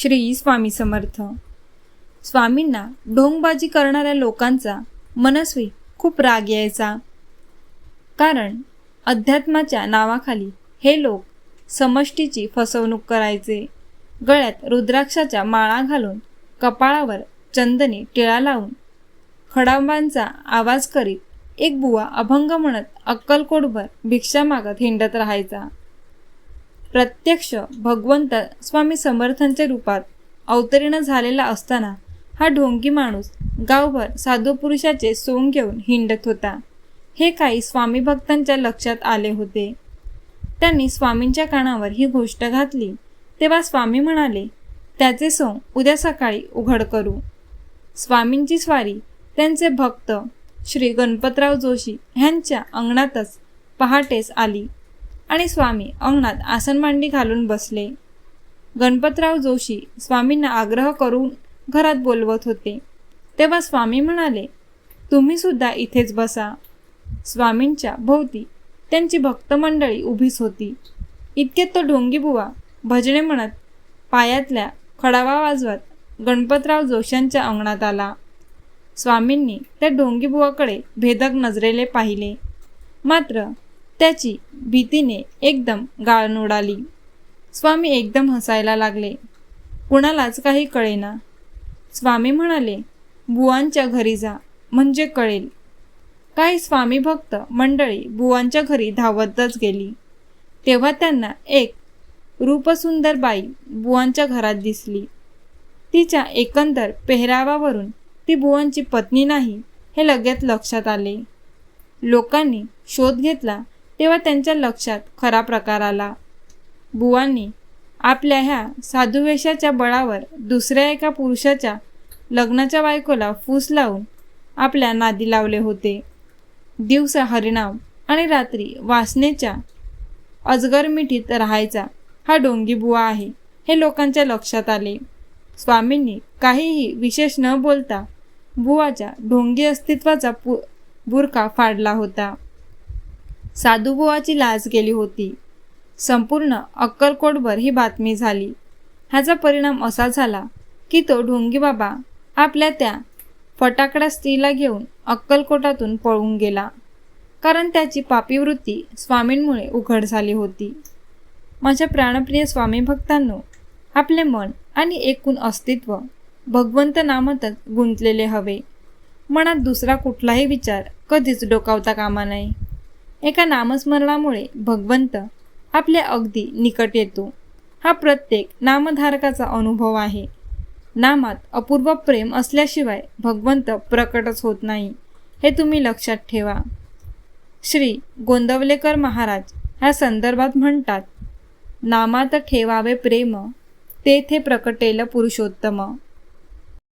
श्री स्वामी समर्थ. स्वामींना ढोंगबाजी करणाऱ्या लोकांचा मनस्वी खूप राग यायचा. कारण अध्यात्माच्या नावाखाली हे लोक समष्टीची फसवणूक करायचे. गळ्यात रुद्राक्षाच्या माळा घालून कपाळावर चंदने टिळा लावून खडांबांचा आवाज करीत एक बुवा अभंग म्हणत अक्कलकोटभर भिक्षा मागत हिंडत राहायचा. प्रत्यक्ष भगवंत स्वामी समर्थांच्या रूपात अवतीर्ण झालेला असताना हा ढोंगी माणूस गावभर साधू पुरुषाचे सोंग घेऊन हिंडत होता. हे काही स्वामी भक्तांच्या लक्षात आले होते. त्यांनी स्वामींच्या कानावर ही गोष्ट घातली. तेव्हा स्वामी म्हणाले त्याचे सोंग उद्या सकाळी उघड करू. स्वामींची स्वारी त्यांचे भक्त श्री गणपतराव जोशी ह्यांच्या अंगणातच पहाटेस आली. आणि स्वामी अंगणात आसन मांडी घालून बसले. गणपतराव जोशी स्वामींना आग्रह करून घरात बोलवत होते. तेव्हा स्वामी म्हणाले तुम्ही सुद्धा इथेच बसा. स्वामींच्या भोवती त्यांची भक्तमंडळी उभीच होती. इतक्यात तो ढोंगीबुवा भजने म्हणत पायातल्या खडावा वाजवत गणपतराव जोशांच्या अंगणात आला. स्वामींनी त्या ढोंगीबुवाकडे भेदक नजरेले पाहिले. मात्र त्याची भीतीने एकदम गाळण उडाली. स्वामी एकदम हसायला लागले. कुणालाच काही कळेना. स्वामी म्हणाले बुवांच्या घरी जा म्हणजे कळेल. काही स्वामी भक्त मंडळी बुवांच्या घरी धावतच गेली. तेव्हा त्यांना एक रूपसुंदर बाई बुवांच्या घरात दिसली. तिच्या एकंदर पेहरावावरून ती बुवांची पत्नी नाही हे लगेच लक्षात आले. लोकांनी शोध घेतला तेव्हा त्यांच्या लक्षात खरा प्रकार आला. बुवांनी आपल्या ह्या साधुवेशाच्या बळावर दुसऱ्या एका पुरुषाच्या लग्नाच्या बायकोला फूस लावून आपल्या नादी लावले होते. दिवसा हरिणाम आणि रात्री वासनेच्या अजगरमिठीत राहायचा हा डोंगी बुवा आहे हे लोकांच्या लक्षात आले. स्वामींनी काहीही विशेष न बोलता बुवाच्या ढोंगी अस्तित्वाचा पु बुरखा फाडला होता. साधू लाज गेली होती. संपूर्ण अक्कलकोटभर ही बातमी झाली. ह्याचा परिणाम असा झाला की तो ढोंगी बाबा आपल्या त्या फटाकडा स्त्रीला घेऊन अक्कलकोटातून पळून गेला. कारण त्याची पापीवृत्ती स्वामींमुळे उघड झाली होती. माझ्या प्राणप्रिय स्वामी भक्तांनो आपले मन आणि एकूण अस्तित्व भगवंत नामातच गुंतलेले हवे. मनात दुसरा कुठलाही विचार कधीच डोकावता कामा नये. एका नामस्मरणामुळे भगवंत आपल्या अगदी निकट येतो. हा प्रत्येक नामधारकाचा अनुभव आहे. नामात अपूर्व प्रेम असल्याशिवाय भगवंत प्रकटच होत नाही हे तुम्ही लक्षात ठेवा. श्री गोंदवलेकर महाराज ह्या संदर्भात म्हणतात नामात ठेवावे प्रेम तेथे प्रकटेल पुरुषोत्तम.